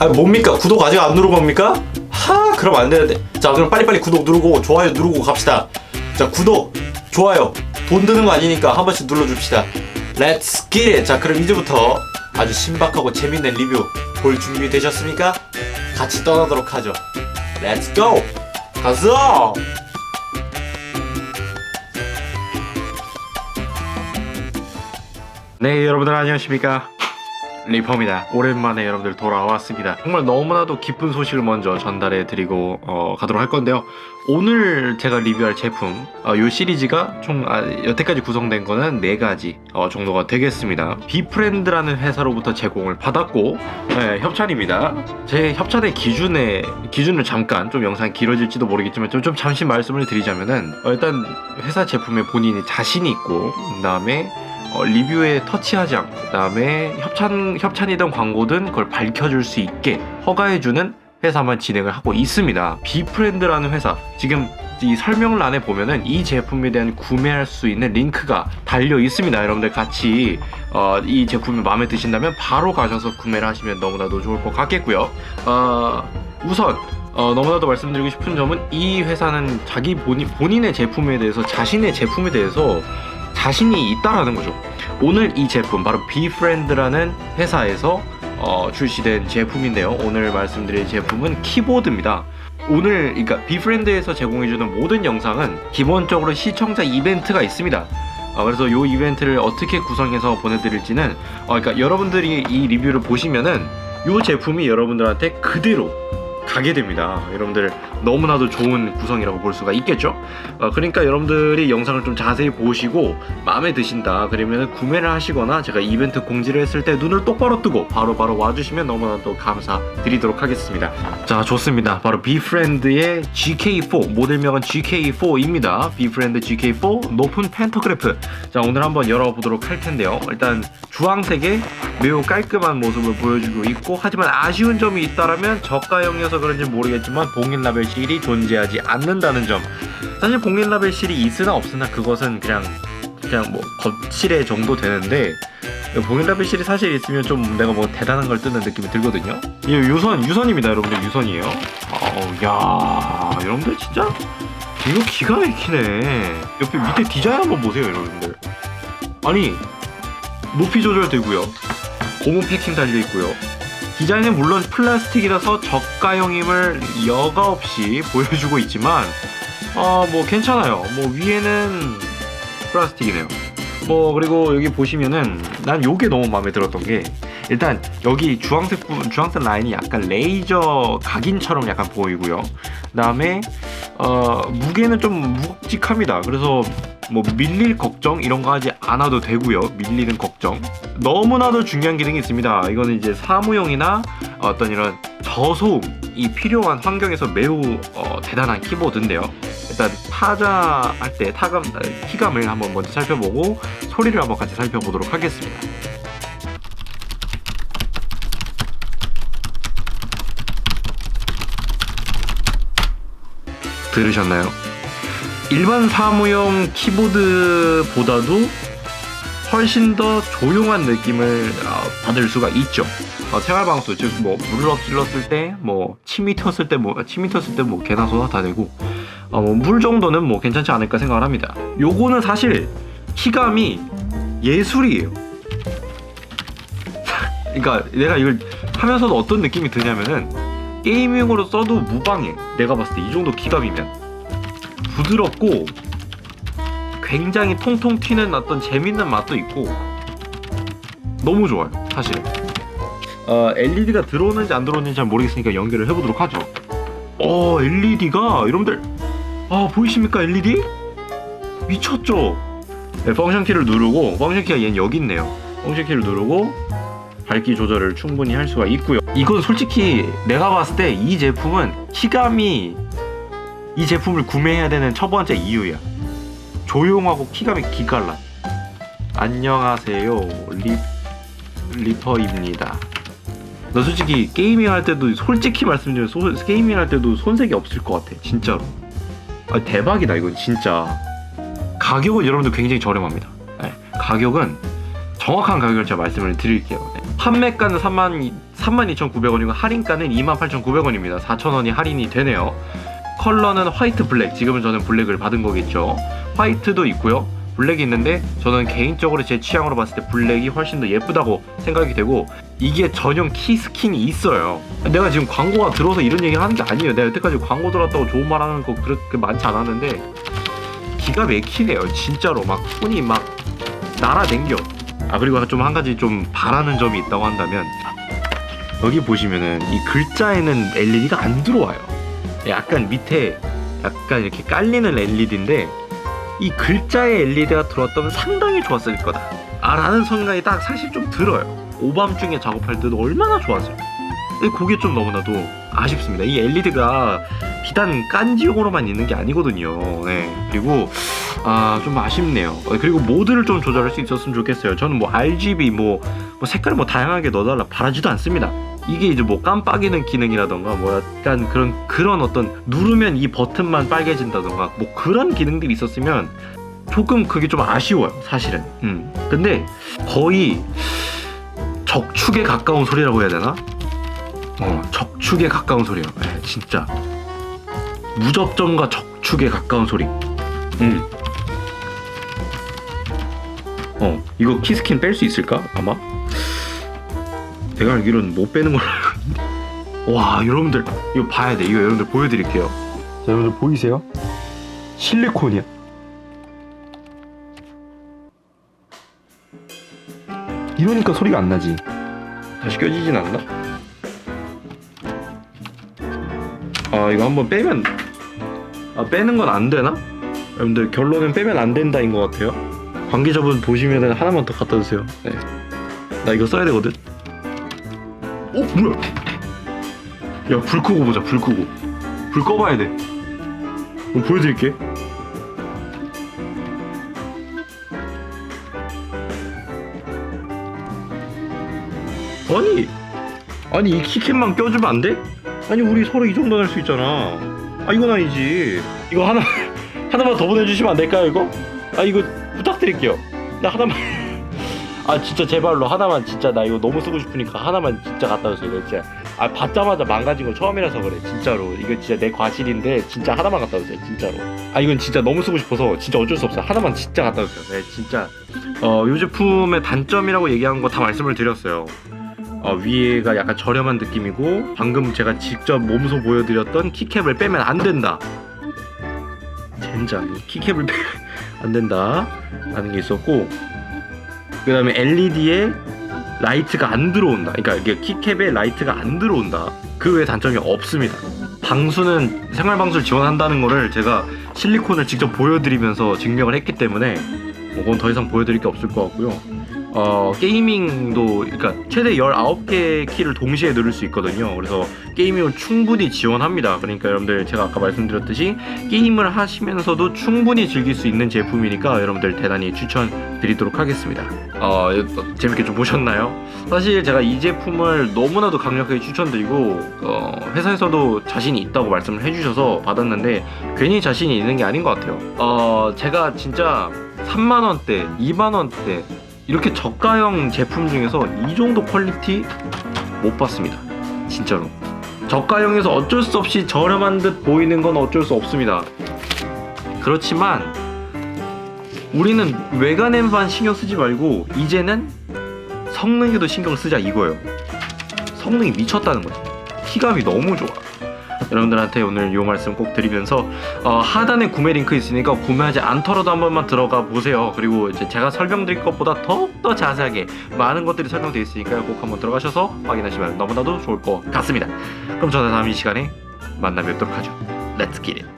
아 뭡니까? 구독 아직 안 누른 겁니까? 하 그럼 안 되는데. 자 그럼 빨리빨리 구독 누르고 좋아요 누르고 갑시다. 자 구독 좋아요. 돈 드는 거 아니니까 한 번씩 눌러줍시다. Let's get it. 자 그럼 이제부터 아주 신박하고 재밌는 리뷰 볼 준비 되셨습니까? 같이 떠나도록 하죠. Let's go. 가자 네 여러분들 안녕하십니까 리퍼입니다. 오랜만에 여러분들 돌아왔습니다. 정말 너무나도 기쁜 소식을 먼저 전달해 드리고 어, 가도록 할 건데요. 오늘 제가 리뷰할 제품 어, 이 시리즈가 총 아, 여태까지 구성된 거는 네 가지 어, 정도가 되겠습니다. 비프렌드라는 회사로부터 제공을 받았고 네, 협찬입니다. 제 협찬의 기준에 기준을 잠깐 좀 영상이 길어질지도 모르겠지만 좀, 좀 잠시 말씀을 드리자면은 어, 일단 회사 제품에 본인이 자신이 있고 그 다음에 어, 리뷰에 터치하지 않고 그다음에 협찬 협찬이든 광고든 그걸 밝혀줄 수 있게 허가해주는 회사만 진행을 하고 있습니다. 비프렌드라는 회사 지금 이 설명란에 보면은 이 제품에 대한 구매할 수 있는 링크가 달려 있습니다. 여러분들 같이 어, 이 제품이 마음에 드신다면 바로 가셔서 구매를 하시면 너무나도 좋을 것 같겠고요. 어, 우선 어, 너무나도 말씀드리고 싶은 점은 이 회사는 자기 본인, 본인의 제품에 대해서 자신의 제품에 대해서 자신이 있다라는 거죠. 오늘 이 제품 바로 비프렌드라는 회사에서 어, 출시된 제품인데요. 오늘 말씀드릴 제품은 키보드입니다. 오늘 그러니까 비프렌드에서 제공해주는 모든 영상은 기본적으로 시청자 이벤트가 있습니다. 어, 그래서 이 이벤트를 어떻게 구성해서 보내드릴지는 어, 그러니까 여러분들이 이 리뷰를 보시면은 이 제품이 여러분들한테 그대로 가게 됩니다. 여러분들 너무나도 좋은 구성이라고 볼 수가 있겠죠? 어, 그러니까 여러분들이 영상을 좀 자세히 보시고 마음에 드신다 그러면 구매를 하시거나 제가 이벤트 공지를 했을 때 눈을 똑바로 뜨고 바로바로 바로 와주시면 너무나도 감사드리도록 하겠습니다. 자 좋습니다. 바로 비프렌드의 GK4 모델명은 GK4입니다. 비프렌드 GK4 높은 펜터그래프. 자 오늘 한번 열어보도록 할 텐데요. 일단 주황색의 매우 깔끔한 모습을 보여주고 있고 하지만 아쉬운 점이 있다라면 저가형이어서 그런지 모르겠지만 봉인 라벨 실이 존재하지 않는다는 점. 사실 봉인 라벨 실이 있으나 없으나 그것은 그냥 그냥 뭐 거칠의 정도 되는데 봉인 라벨 실이 사실 있으면 좀 내가 뭐 대단한 걸 뜨는 느낌이 들거든요. 이 유선 유선입니다 여러분들. 유선이에요. 아우 야 여러분들 진짜? 이거 기가 막히네. 옆에 밑에 디자인 한번 보세요 여러분들. 아니 높이 조절되고요. 고무 패킹 달려 있고요. 디자인은 물론 플라스틱이라서 저가형임을 여과 없이 보여주고 있지만 아뭐 괜찮아요. 뭐 위에는 플라스틱이네요. 뭐 그리고 여기 보시면은 난 요게 너무 마음에 들었던 게 일단 여기 주황색 부분 주황색 라인이 약간 레이저 각인처럼 약간 보이고요. 그다음에 어 무게는 좀 묵직합니다. 그래서 뭐 밀릴 걱정 이런 거 하지 않아도 되고요. 밀리는 걱정. 너무나도 중요한 기능이 있습니다. 이거는 이제 사무용이나 어떤 이런 저소음이 필요한 환경에서 매우 어, 대단한 키보드인데요. 일단 타자 할 때 타감 키감을 한번 먼저 살펴보고 소리를 한번 같이 살펴보도록 하겠습니다. 들으셨나요? 일반 사무용 키보드보다도 훨씬 더 조용한 느낌을 어, 받을 수가 있죠. 어, 생활방수 즉 뭐 물을 엎질렀을 때, 뭐 침이 튀었을 때, 뭐 침이 튀었을 때뭐 개나 소나 다 되고 어, 뭐 물 정도는 뭐 괜찮지 않을까 생각을 합니다. 요거는 사실 키감이 예술이에요. 그러니까 내가 이걸 하면서도 어떤 느낌이 드냐면은 게이밍으로 써도 무방해. 내가 봤을 때 이 정도 키감이면 부드럽고 굉장히 통통 튀는 어떤 재밌는 맛도 있고 너무 좋아요 사실. 어, LED가 들어오는지 안 들어오는지 잘 모르겠으니까 연결을 해보도록 하죠. 어 LED가 여러분들. 아 보이십니까 LED? 미쳤죠? 네, 펑션 키를 누르고 펑션 키가 얘는 여기 있네요. 펑션 키를 누르고 밝기 조절을 충분히 할 수가 있고요. 이건 솔직히 내가 봤을 때 이 제품은 키감이 이 제품을 구매해야 되는 첫 번째 이유야. 조용하고 키감이 기깔나. 안녕하세요. 리, 리퍼입니다. 나 솔직히 게이밍 할 때도 솔직히 말씀드리면 소, 게이밍 할 때도 손색이 없을 것 같아. 진짜로. 아, 대박이다 이건 진짜. 가격은 여러분들 굉장히 저렴합니다. 네, 가격은 정확한 가격을 제가 말씀을 드릴게요. 네. 판매가는 3만 32,900원이고 할인가는 28,900원입니다. 4,000원이 할인이 되네요. 컬러는 화이트 블랙. 지금은 저는 블랙을 받은 거겠죠. 화이트도 있고요. 블랙이 있는데 저는 개인적으로 제 취향으로 봤을 때 블랙이 훨씬 더 예쁘다고 생각이 되고 이게 전용 키 스킨이 있어요. 내가 지금 광고가 들어서 이런 얘기 하는 게 아니에요. 내가 여태까지 광고 들었다고 좋은 말 하는 거 그렇게 많지 않았는데 기가 막히네요. 진짜로 막 손이 막 날아댕겨. 아 그리고 좀 한 가지 좀 바라는 점이 있다고 한다면 여기 보시면은 이 글자에는 LED가 안 들어와요. 약간 밑에 약간 이렇게 깔리는 LED인데 이 글자에 LED가 들어왔다면 상당히 좋았을 거다. 아 라는 생각이 딱 사실 좀 들어요. 오밤중에 작업할 때도 얼마나 좋았어요. 그게 좀 너무나도 아쉽습니다. 이 LED가 비단 깐지용으로만 있는 게 아니거든요. 네. 그리고 아 좀 아쉽네요. 어, 그리고 모드를 좀 조절할 수 있었으면 좋겠어요. 저는 뭐 RGB 뭐, 뭐 색깔을 뭐 다양하게 넣어달라 바라지도 않습니다. 이게 이제 뭐 깜빡이는 기능이라던가 뭐 약간 그런 그런 어떤 누르면 이 버튼만 빨개진다던가 뭐 그런 기능들이 있었으면 조금 그게 좀 아쉬워요 사실은. 음. 근데 거의 적축에 가까운 소리라고 해야 되나? 어 적축에 가까운 소리예요. 네, 진짜 무접점과 적축에 가까운 소리. 음. 어 이거 키스킨 뺄 수 있을까 아마? 내가 알기로는 못 빼는 걸로 알고. 와 여러분들 이거 봐야 돼 이거 여러분들 보여드릴게요 자 여러분들 보이세요? 실리콘이야 이러니까 소리가 안 나지 다시 껴지진 않나? 아 이거 한번 빼면 아 빼는 건 안 되나? 여러분들 결론은 빼면 안 된다인 것 같아요 관계자분 보시면 하나만 더 갖다 주세요 네. 나 이거 써야 되거든 어 뭐야? 야 불 끄고 보자 불 끄고 불 꺼봐야 돼. 그럼 보여드릴게. 아니 아니 이 키캡만 껴주면 안 돼? 아니 우리 서로 이 정도는 할수 있잖아. 아 이건 아니지. 이거 하나 하나만 더 보내주시면 안 될까요 이거? 아 이거 부탁드릴게요. 나 하나만. 아 진짜 제발로 하나만 진짜 나 이거 너무 쓰고 싶으니까 하나만 진짜 갖다 주세요 이거 진짜. 아 받자마자 망가진 거 처음이라서 그래 진짜로. 이거 진짜 내 과실인데 진짜 하나만 갖다 주세요 진짜로. 아 이건 진짜 너무 쓰고 싶어서 진짜 어쩔 수 없어. 하나만 진짜 갖다 주세요 네 진짜. 어이 제품의 단점이라고 얘기한 거 다 말씀을 드렸어요. 어, 위에가 약간 저렴한 느낌이고 방금 제가 직접 몸소 보여드렸던 키캡을 빼면 안 된다. 젠장 키캡을 빼면 안 된다 라는 게 있었고 그 다음에 LED에 라이트가 안 들어온다. 그러니까 이게 키캡에 라이트가 안 들어온다. 그 외에 단점이 없습니다. 방수는 생활 방수를 지원한다는 거를 제가 실리콘을 직접 보여드리면서 증명을 했기 때문에 뭐 그건 더 이상 보여드릴 게 없을 것 같고요. 어, 게이밍도 그러니까 최대 19개 키를 동시에 누를 수 있거든요. 그래서 게이밍을 충분히 지원합니다. 그러니까 여러분들 제가 아까 말씀드렸듯이 게임을 하시면서도 충분히 즐길 수 있는 제품이니까 여러분들 대단히 추천드리도록 하겠습니다. 어, 재밌게 좀 보셨나요? 사실 제가 이 제품을 너무나도 강력하게 추천드리고 어, 회사에서도 자신이 있다고 말씀을 해주셔서 받았는데 괜히 자신이 있는 게 아닌 것 같아요. 어, 제가 진짜 3만 원대, 2만 원대 이렇게 저가형 제품 중에서 이 정도 퀄리티 못 봤습니다. 진짜로. 저가형에서 어쩔 수 없이 저렴한 듯 보이는 건 어쩔 수 없습니다. 그렇지만 우리는 외관에만 신경 쓰지 말고 이제는 성능에도 신경 쓰자 이거예요. 성능이 미쳤다는 거죠. 키감이 너무 좋아. 여러분들한테 오늘 이 말씀 꼭 드리면서 어, 하단에 구매 링크 있으니까 구매하지 않더라도 한 번만 들어가 보세요. 그리고 이제 제가 설명드릴 것보다 더욱더 자세하게 많은 것들이 설명되어 있으니까 꼭 한번 들어가셔서 확인하시면 너무나도 좋을 것 같습니다. 그럼 저는 다음 이 시간에 만나 뵙도록 하죠. Let's get it.